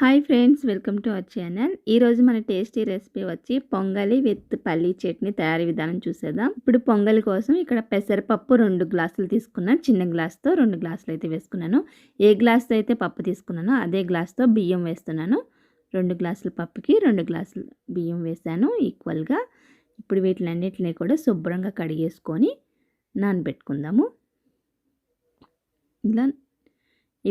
Hi friends welcome to our channel ఈరోజు మన tasty recipe వచ్చి పొంగలి విత్ పల్లీ చట్నీ తయారీ విధానం చూసేద్దాం. ఇప్పుడు పొంగలి కోసం ఇక్కడ పెసరపప్పు రెండు గ్లాసులు తీసుకున్నాను. చిన్న గ్లాస్తో రెండు గ్లాసులు అయితే వేసుకున్నాను. ఏ గ్లాస్తో అయితే పప్పు తీసుకున్నానో అదే గ్లాస్తో బియ్యం వేస్తున్నాను. రెండు గ్లాసుల పప్పుకి రెండు గ్లాసులు బియ్యం వేసాను ఈక్వల్గా ఇప్పుడు వీటిలన్నిటిని కూడా శుభ్రంగా కడిగేసుకొని నానబెట్టుకుందాము. ఇలా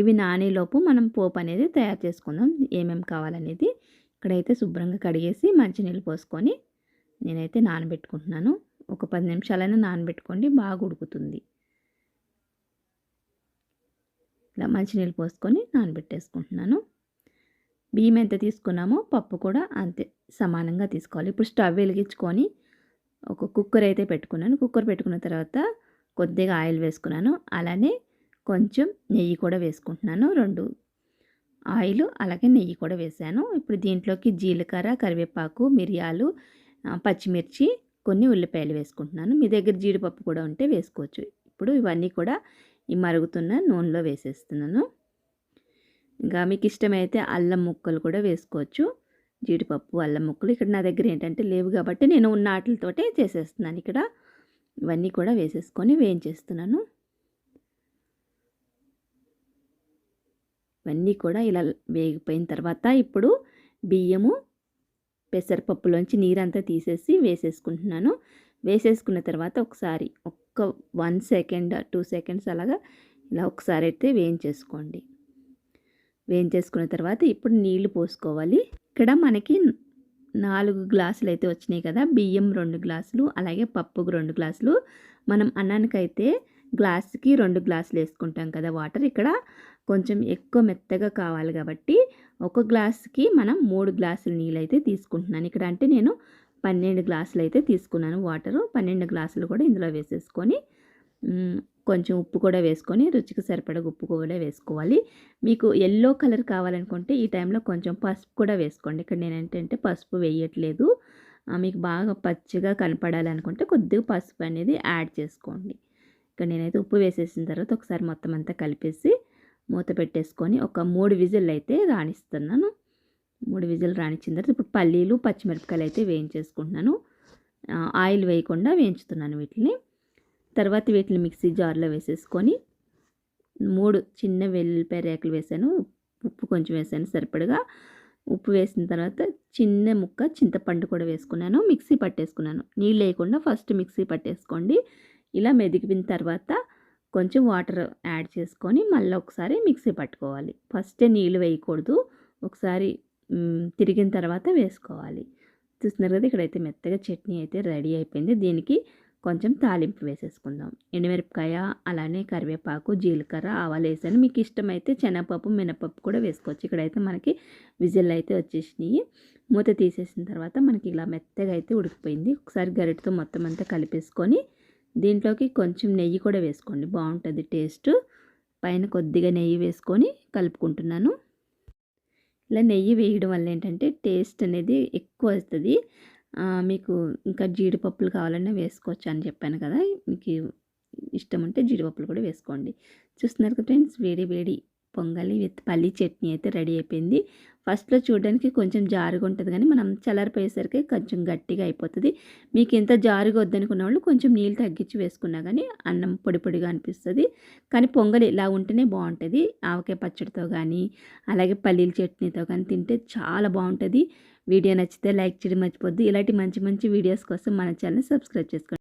ఇవి నానేలోపు మనం పోపు అనేది తయారు చేసుకుందాం. ఏమేమి కావాలనేది ఇక్కడైతే శుభ్రంగా కడిగేసి మంచినీళ్ళు పోసుకొని నేనైతే నానబెట్టుకుంటున్నాను. ఒక పది నిమిషాలైనా నానబెట్టుకోండి బాగా ఉడుకుతుంది. ఇలా మంచినీళ్ళు పోసుకొని నానబెట్టేసుకుంటున్నాను. బియ్యం ఎంత తీసుకున్నామో పప్పు కూడా అంతే సమానంగా తీసుకోవాలి. ఇప్పుడు స్టవ్ వెలిగించుకొని ఒక కుక్కర్ అయితే పెట్టుకున్నాను. కుక్కర్ పెట్టుకున్న తర్వాత కొద్దిగా ఆయిల్ వేసుకున్నాను. అలానే కొంచెం నెయ్యి కూడా వేసుకుంటున్నాను. రెండు ఆయిల్ అలాగే నెయ్యి కూడా వేసాను. ఇప్పుడు దీంట్లోకి జీలకర్ర కరివేపాకు మిరియాలు పచ్చిమిర్చి కొన్ని ఉల్లిపాయలు వేసుకుంటున్నాను. మీ దగ్గర జీడిపప్పు కూడా ఉంటే వేసుకోవచ్చు. ఇప్పుడు ఇవన్నీ కూడా ఈ మరుగుతున్న నూనెలో వేసేస్తున్నాను. ఇంకా మీకు ఇష్టమైతే అల్లం ముక్కలు కూడా వేసుకోవచ్చు. జీడిపప్పు అల్లం ముక్కలు ఇక్కడ నా దగ్గర ఏంటంటే లేవు కాబట్టి నేను ఉన్న వాటితోటే చేసేస్తున్నాను. ఇక్కడ ఇవన్నీ కూడా వేసేసుకొని వేయించేస్తున్నాను. ఇవన్నీ కూడా ఇలా వేగిపోయిన తర్వాత ఇప్పుడు బియ్యము పెసరపప్పులోంచి నీరంతా తీసేసి వేసేసుకుంటున్నాను. వేసేసుకున్న తర్వాత ఒకసారి ఒక్క వన్ సెకండ్ టూ సెకండ్స్ అలాగా ఇలా ఒకసారి అయితే వేయించేసుకోండి. వేయించేసుకున్న తర్వాత ఇప్పుడు నీళ్ళు పోసుకోవాలి. ఇక్కడ మనకి నాలుగు గ్లాసులు అయితే వచ్చినాయి కదా బియ్యం రెండు గ్లాసులు అలాగే పప్పుకు రెండు గ్లాసులు. మనం అన్నానికైతే గ్లాస్కి రెండు గ్లాసులు వేసుకుంటాం కదా వాటర్. ఇక్కడ కొంచెం ఎక్కువ మెత్తగా కావాలి కాబట్టి ఒక గ్లాస్కి మనం మూడు గ్లాసులు నీళ్ళు అయితే తీసుకుంటున్నాను. ఇక్కడ అంటే నేను పన్నెండు గ్లాసులు అయితే తీసుకున్నాను వాటరు. పన్నెండు గ్లాసులు కూడా ఇందులో వేసేసుకొని కొంచెం ఉప్పు కూడా వేసుకొని రుచికి సరిపడ ఉప్పు కూడా వేసుకోవాలి. మీకు ఎల్లో కలర్ కావాలనుకుంటే ఈ టైంలో కొంచెం పసుపు కూడా వేసుకోండి. ఇక్కడ నేను ఏంటంటే పసుపు వేయట్లేదు. మీకు బాగా పచ్చిగా కనపడాలనుకుంటే కొద్దిగా పసుపు అనేది యాడ్ చేసుకోండి. ఇక్కడ నేనైతే ఉప్పు వేసేసిన తర్వాత ఒకసారి మొత్తం అంతా కలిపేసి మూత పెట్టేసుకొని ఒక మూడు విజిల్ అయితే రాణిస్తున్నాను. మూడు విజిల్ రాణించిన తర్వాత ఇప్పుడు పల్లీలు పచ్చిమిరపకాయలు అయితే వేయించేసుకుంటున్నాను. ఆయిల్ వేయకుండా వేయించుతున్నాను వీటిని. తర్వాత వీటిని మిక్సీ జార్లో వేసేసుకొని మూడు చిన్న వెల్లుల్లిపాయ రేకులు వేసాను. ఉప్పు కొంచెం వేసాను సరిపడగా. ఉప్పు వేసిన తర్వాత చిన్న ముక్క చింతపండు కూడా వేసుకున్నాను. మిక్సీ పట్టేసుకున్నాను. నీళ్ళు వేయకుండా ఫస్ట్ మిక్సీ పట్టేసుకోండి. ఇలా మెదిగిన తర్వాత కొంచెం వాటర్ యాడ్ చేసుకొని మళ్ళీ ఒకసారి మిక్సీ పట్టుకోవాలి. ఫస్టే నీళ్ళు వేయకూడదు. ఒకసారి తిరిగిన తర్వాత వేసుకోవాలి. చూస్తున్నారు కదా ఇక్కడైతే మెత్తగా చట్నీ అయితే రెడీ అయిపోయింది. దీనికి కొంచెం తాలింపు వేసేసుకుందాం. ఎండుమిరపకాయ అలానే కరివేపాకు జీలకర్ర ఆవాలు వేసాను. మీకు ఇష్టమైతే శనగపప్పు మినపప్పు కూడా వేసుకోవచ్చు. ఇక్కడైతే మనకి విజిల్ అయితే వచ్చేసినాయి. మూత తీసేసిన తర్వాత మనకి ఇలా మెత్తగా అయితే ఉడికిపోయింది. ఒకసారి గరిటతో మొత్తం అంతా కలిపేసుకొని దీంట్లోకి కొంచెం నెయ్యి కూడా వేసుకోండి. బాగుంటుంది టేస్ట్. పైన కొద్దిగా నెయ్యి వేసుకొని కలుపుకుంటున్నాను. ఇలా నెయ్యి వేయడం వల్ల ఏంటంటే టేస్ట్ అనేది ఎక్కువ వస్తుంది. మీకు ఇంకా జీడిపప్పులు కావాలన్నా వేసుకోవచ్చు అని చెప్పాను కదా. మీకు ఇష్టం ఉంటే జీడిపప్పులు కూడా వేసుకోండి. చూస్తున్నారు కదా ఫ్రెండ్స్ వేడి వేడి పొంగలి విత్ పల్లీ చట్నీ అయితే రెడీ అయిపోయింది. ఫస్ట్లో చూడడానికి కొంచెం జారుగా ఉంటుంది కానీ మనం చల్లారిపోయేసరికి కొంచెం గట్టిగా అయిపోతుంది. మీకు ఎంత జారుగా వద్దనుకున్న వాళ్ళు కొంచెం నీళ్ళు తగ్గించి వేసుకున్నా కానీ అన్నం పొడి పొడిగా అనిపిస్తుంది. కానీ పొంగలి ఇలా ఉంటేనే బాగుంటుంది. ఆవకాయ పచ్చడితో కానీ అలాగే పల్లీల చట్నీతో కానీ తింటే చాలా బాగుంటుంది. వీడియో నచ్చితే లైక్ చేయడం మర్చిపోద్దు ఇలాంటి మంచి మంచి వీడియోస్ కోసం మన ఛానల్ సబ్స్క్రైబ్ చేసుకోండి.